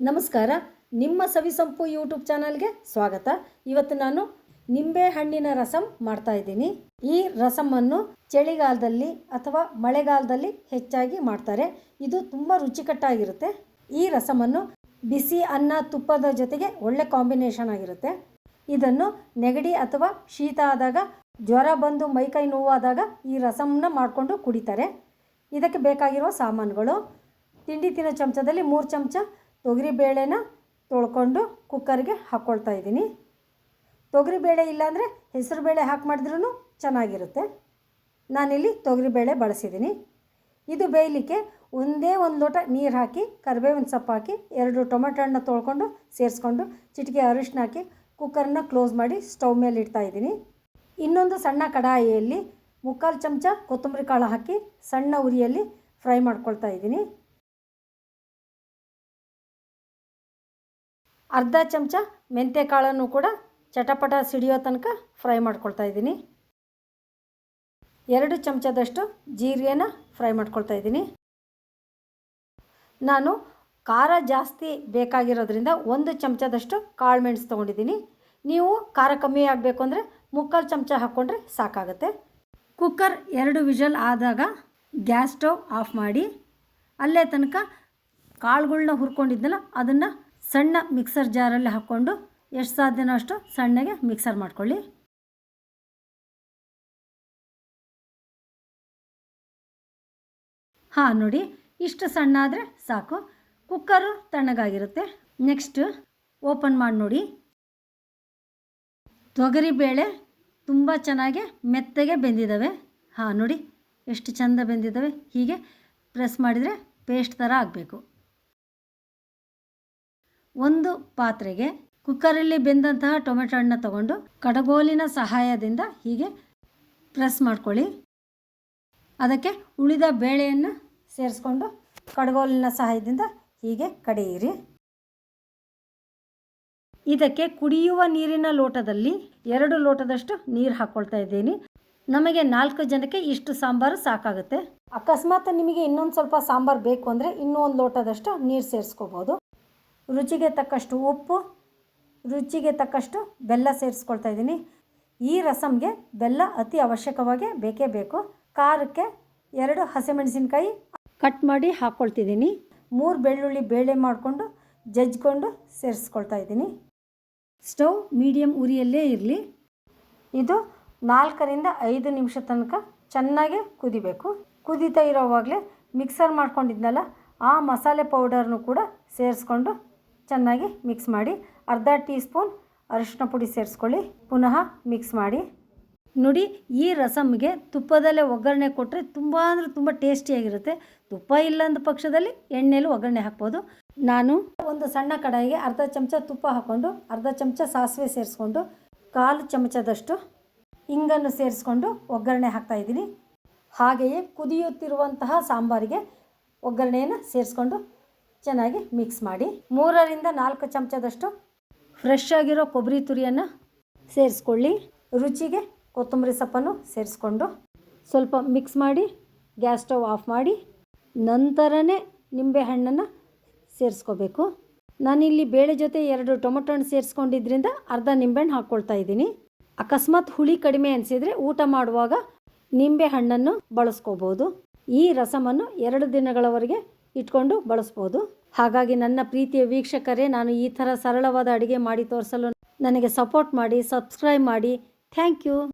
ನಮಸ್ಕಾರ. ನಿಮ್ಮ ಸವಿಸಂಪು ಯೂಟ್ಯೂಬ್ ಚಾನಲ್ಗೆ ಸ್ವಾಗತ. ಇವತ್ತು ನಾನು ನಿಂಬೆ ಹಣ್ಣಿನ ರಸಂ ಮಾಡ್ತಾ ಇದ್ದೀನಿ. ಈ ರಸಮನ್ನು ಚಳಿಗಾಲದಲ್ಲಿ ಅಥವಾ ಮಳೆಗಾಲದಲ್ಲಿ ಹೆಚ್ಚಾಗಿ ಮಾಡ್ತಾರೆ. ಇದು ತುಂಬ ರುಚಿಕಟ್ಟಾಗಿರುತ್ತೆ. ಈ ರಸಮನ್ನು ಬಿಸಿ ಅನ್ನ ತುಪ್ಪದ ಜೊತೆಗೆ ಒಳ್ಳೆ ಕಾಂಬಿನೇಷನ್ ಆಗಿರುತ್ತೆ. ಇದನ್ನು ನೆಗಡಿ ಅಥವಾ ಶೀತ ಆದಾಗ, ಜ್ವರ ಬಂದು ಮೈಕೈ ನೋವಾದಾಗ ಈ ರಸಮನ್ನ ಮಾಡಿಕೊಂಡು ಕುಡಿತಾರೆ. ಇದಕ್ಕೆ ಬೇಕಾಗಿರುವ ಸಾಮಾನುಗಳು, ತಿಂಡಿ ತಿನ್ನೋ ಚಮಚದಲ್ಲಿ ಮೂರು ಚಮಚ ತೊಗರಿಬೇಳೆನ ತೊಳ್ಕೊಂಡು ಕುಕ್ಕರ್ಗೆ ಹಾಕ್ಕೊಳ್ತಾ ಇದ್ದೀನಿ. ತೊಗರಿಬೇಳೆ ಇಲ್ಲಾಂದರೆ ಹೆಸರುಬೇಳೆ ಹಾಕಿ ಮಾಡಿದ್ರೂ ಚೆನ್ನಾಗಿರುತ್ತೆ. ನಾನಿಲ್ಲಿ ತೊಗರಿಬೇಳೆ ಬಳಸಿದ್ದೀನಿ. ಇದು ಬೇಯಲಿಕ್ಕೆ ಒಂದೇ ಒಂದು ಲೋಟ ನೀರು ಹಾಕಿ, ಕರಿಬೇವಿನ ಸೊಪ್ಪು ಹಾಕಿ, ಎರಡು ಟೊಮೆಟೊ ಹಣ್ಣು ತೊಳ್ಕೊಂಡು ಸೇರಿಸ್ಕೊಂಡು ಚಿಟಿಕೆ ಅರಿಶಿನ ಹಾಕಿ ಕುಕ್ಕರ್ನ ಕ್ಲೋಸ್ ಮಾಡಿ ಸ್ಟವ್ ಮೇಲೆ ಇಡ್ತಾ ಇದ್ದೀನಿ. ಇನ್ನೊಂದು ಸಣ್ಣ ಕಡಾಯಿಯಲ್ಲಿ ಮುಕ್ಕಾಲು ಚಮಚ ಕೊತ್ತಂಬರಿ ಕಾಳು ಹಾಕಿ ಸಣ್ಣ ಉರಿಯಲ್ಲಿ ಫ್ರೈ ಮಾಡ್ಕೊಳ್ತಾ ಇದ್ದೀನಿ. ಅರ್ಧ ಚಮಚ ಮೆಂತ್ಯ ಕಾಳನ್ನು ಕೂಡ ಚಟಪಟ ಸಿಡಿಯೋ ತನಕ ಫ್ರೈ ಮಾಡ್ಕೊಳ್ತಾ ಇದ್ದೀನಿ. ಎರಡು ಚಮಚದಷ್ಟು ಜೀರಿಗೆನ ಫ್ರೈ ಮಾಡ್ಕೊಳ್ತಾ ಇದ್ದೀನಿ. ನಾನು ಖಾರ ಜಾಸ್ತಿ ಬೇಕಾಗಿರೋದ್ರಿಂದ ಒಂದು ಚಮಚದಷ್ಟು ಕಾಳು ಮೆಣಸು ತೊಗೊಂಡಿದ್ದೀನಿ. ನೀವು ಖಾರ ಕಮ್ಮಿ ಆಗಬೇಕು ಅಂದರೆ ಮುಕ್ಕಾಲು ಚಮಚ ಹಾಕ್ಕೊಂಡ್ರೆ ಸಾಕಾಗುತ್ತೆ. ಕುಕ್ಕರ್ ಎರಡು ವಿಷಲ್ ಆದಾಗ ಗ್ಯಾಸ್ ಸ್ಟವ್ ಆಫ್ ಮಾಡಿ, ಅಲ್ಲೇ ತನಕ ಕಾಳುಗಳ್ನ ಹುರ್ಕೊಂಡಿದ್ನಲ್ಲ, ಅದನ್ನು ಸಣ್ಣ ಮಿಕ್ಸರ್ ಜಾರಲ್ಲಿ ಹಾಕ್ಕೊಂಡು ಎಷ್ಟು ಸಾಧ್ಯನೋ ಅಷ್ಟು ಸಣ್ಣಗೆ ಮಿಕ್ಸರ್ ಮಾಡ್ಕೊಳ್ಳಿ. ಹಾಂ, ನೋಡಿ, ಇಷ್ಟು ಸಣ್ಣ ಆದರೆ ಸಾಕು. ಕುಕ್ಕರು ತಣ್ಣಗಾಗಿರುತ್ತೆ. ನೆಕ್ಸ್ಟ್ ಓಪನ್ ಮಾಡಿ ನೋಡಿ. ತೊಗರಿಬೇಳೆ ತುಂಬ ಚೆನ್ನಾಗಿ ಮೆತ್ತಗೆ ಬೆಂದಿದ್ದಾವೆ ಹಾಂ, ನೋಡಿ, ಎಷ್ಟು ಚೆಂದ ಬೆಂದಿದ್ದಾವೆ ಹೀಗೆ ಪ್ರೆಸ್ ಮಾಡಿದರೆ ಪೇಸ್ಟ್ ಥರ ಆಗಬೇಕು. ಒಂದು ಪಾತ್ರೆಗೆ ಕುಕ್ಕರಲ್ಲಿ ಬೆಂದಂತಹ ಟೊಮೆಟೊ ಹಣ್ಣನ್ನ ತಗೊಂಡು ಕಡಗೋಲಿನ ಸಹಾಯದಿಂದ ಹೀಗೆ ಪ್ರೆಸ್ ಮಾಡ್ಕೊಳ್ಳಿ. ಅದಕ್ಕೆ ಉಳಿದ ಬೇಳೆಯನ್ನು ಸೇರಿಸ್ಕೊಂಡು ಕಡಗೋಲಿನ ಸಹಾಯದಿಂದ ಹೀಗೆ ಕಡೆಯಿರಿ. ಇದಕ್ಕೆ ಕುಡಿಯುವ ನೀರಿನ ಲೋಟದಲ್ಲಿ ಎರಡು ಲೋಟದಷ್ಟು ನೀರು ಹಾಕ್ಕೊಳ್ತಾ ಇದ್ದೀನಿ. ನಮಗೆ ನಾಲ್ಕು ಜನಕ್ಕೆ ಇಷ್ಟು ಸಾಂಬಾರು ಸಾಕಾಗುತ್ತೆ. ಅಕಸ್ಮಾತ್ ನಿಮಗೆ ಇನ್ನೊಂದು ಸ್ವಲ್ಪ ಸಾಂಬಾರು ಬೇಕು ಅಂದರೆ ಇನ್ನೂ ಒಂದು ಲೋಟದಷ್ಟು ನೀರು ಸೇರಿಸ್ಕೋಬೋದು. ರುಚಿಗೆ ತಕ್ಕಷ್ಟು ಉಪ್ಪು, ರುಚಿಗೆ ತಕ್ಕಷ್ಟು ಬೆಲ್ಲ ಸೇರಿಸ್ಕೊಳ್ತಾ ಇದ್ದೀನಿ. ಈ ರಸಮ್ಗೆ ಬೆಲ್ಲ ಅತಿ ಅವಶ್ಯಕವಾಗಿ ಬೇಕೇ ಬೇಕು. ಖಾರಕ್ಕೆ ಎರಡು ಹಸಿಮೆಣಸಿನ್ಕಾಯಿ ಕಟ್ ಮಾಡಿ ಹಾಕ್ಕೊಳ್ತಿದ್ದೀನಿ ಮೂರು ಬೆಳ್ಳುಳ್ಳಿ ಬೇಳೆ ಮಾಡಿಕೊಂಡು ಜಜ್ಕೊಂಡು ಸೇರಿಸ್ಕೊಳ್ತಾ ಇದ್ದೀನಿ. ಸ್ಟವ್ ಮೀಡಿಯಮ್ ಉರಿಯಲ್ಲೇ ಇರಲಿ. ಇದು ನಾಲ್ಕರಿಂದ ಐದು ನಿಮಿಷ ತನಕ ಚೆನ್ನಾಗಿ ಕುದಿಬೇಕು. ಕುದೀತಾ ಇರೋವಾಗಲೇ ಮಿಕ್ಸರ್ ಮಾಡ್ಕೊಂಡಿದ್ನಲ್ಲ, ಆ ಮಸಾಲೆ ಪೌಡರ್ನು ಕೂಡ ಸೇರಿಸ್ಕೊಂಡು ಚೆನ್ನಾಗಿ ಮಿಕ್ಸ್ ಮಾಡಿ ಅರ್ಧ ಟೀ ಸ್ಪೂನ್ ಅರಿಶಿನ ಪುಡಿ ಸೇರಿಸ್ಕೊಳ್ಳಿ. ಪುನಃ ಮಿಕ್ಸ್ ಮಾಡಿ. ನೋಡಿ, ಈ ರಸಮ್ಗೆ ತುಪ್ಪದಲ್ಲೇ ಒಗ್ಗರಣೆ ಕೊಟ್ಟರೆ ತುಂಬ ಅಂದರೆ ತುಂಬ ಟೇಸ್ಟಿಯಾಗಿರುತ್ತೆ ತುಪ್ಪ ಇಲ್ಲ ಅಂದ ಪಕ್ಷದಲ್ಲಿ ಎಣ್ಣೆಲೂ ಒಗ್ಗರಣೆ ಹಾಕ್ಬೋದು. ನಾನು ಒಂದು ಸಣ್ಣ ಕಡಾಯಿಗೆ ಅರ್ಧ ಚಮಚ ತುಪ್ಪ ಹಾಕ್ಕೊಂಡು, ಅರ್ಧ ಚಮಚ ಸಾಸಿವೆ ಸೇರಿಸ್ಕೊಂಡು, ಕಾಲು ಚಮಚದಷ್ಟು ಹಿಂಗನ್ನು ಸೇರಿಸ್ಕೊಂಡು ಒಗ್ಗರಣೆ ಹಾಕ್ತಾಯಿದ್ದೀನಿ ಹಾಗೆಯೇ ಕುದಿಯುತ್ತಿರುವಂತಹ ಸಾಂಬಾರಿಗೆ ಒಗ್ಗರಣೆಯನ್ನು ಸೇರಿಸ್ಕೊಂಡು ಚೆನ್ನಾಗಿ ಮಿಕ್ಸ್ ಮಾಡಿ ಮೂರರಿಂದ ನಾಲ್ಕು ಚಮಚದಷ್ಟು ಫ್ರೆಶ್ ಆಗಿರೋ ಕೊಬ್ಬರಿ ತುರಿಯನ್ನು ಸೇರಿಸ್ಕೊಳ್ಳಿ. ರುಚಿಗೆ ಕೊತ್ತಂಬರಿ ಸೊಪ್ಪನ್ನು ಸೇರಿಸ್ಕೊಂಡು ಸ್ವಲ್ಪ ಮಿಕ್ಸ್ ಮಾಡಿ ಗ್ಯಾಸ್ ಸ್ಟವ್ ಆಫ್ ಮಾಡಿ ನಂತರನೇ ನಿಂಬೆಹಣ್ಣನ್ನು ಸೇರಿಸ್ಕೋಬೇಕು. ನಾನಿಲ್ಲಿ ಬೇಳೆ ಜೊತೆ ಎರಡು ಟೊಮೊಟೊ ಹಣ್ಣು ಸೇರಿಸ್ಕೊಂಡಿದ್ರಿಂದ ಅರ್ಧ ನಿಂಬೆಹಣ್ಣು ಹಾಕ್ಕೊಳ್ತಾ ಇದ್ದೀನಿ. ಅಕಸ್ಮಾತ್ ಹುಳಿ ಕಡಿಮೆ ಅನಿಸಿದರೆ ಊಟ ಮಾಡುವಾಗ ನಿಂಬೆ ಹಣ್ಣನ್ನು ಬಳಸ್ಕೋಬೋದು. ಈ ರಸಮನ್ನು ಎರಡು ದಿನಗಳವರೆಗೆ ಇಟ್ಕೊಂಡು ಬಳಸ್ಬೋದು. ಹಾಗಾಗಿ ನನ್ನ ಪ್ರೀತಿಯ ವೀಕ್ಷಕರೇ, ನಾನು ಈ ಥರ ಸರಳವಾದ ಅಡುಗೆ ಮಾಡಿ ತೋರಿಸಲು ನನಗೆ ಸಪೋರ್ಟ್ ಮಾಡಿ ಸಬ್ಸ್ಕ್ರೈಬ್ ಮಾಡಿ. Thank you